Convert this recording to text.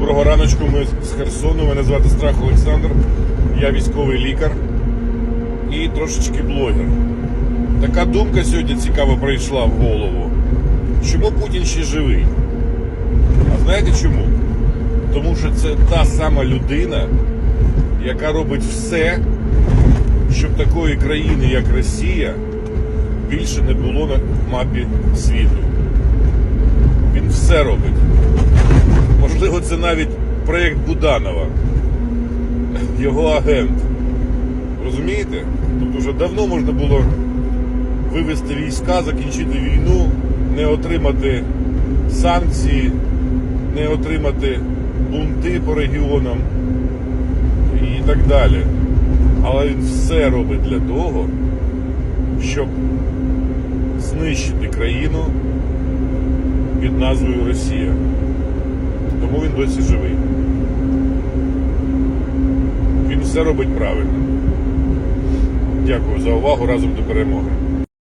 Доброго раночку, ми з Херсону. Мене звати Страх Олександр. Я військовий лікар і трошечки блогер. Така думка сьогодні цікаво прийшла в голову. Чому Путін ще живий? А знаєте чому? Тому що це та сама людина, яка робить все, щоб такої країни, як Росія, більше не було на мапі світу. Він все робить. Можливо, це навіть проєкт Буданова, його агент. Розумієте? Тобто вже давно можна було вивести війська, закінчити війну, не отримати санкції, не отримати бунти по регіонам і так далі. Але він все робить для того, щоб знищити країну під назвою Росія. Тому він досі живий. Він все робить правильно. Дякую за увагу разом до перемоги.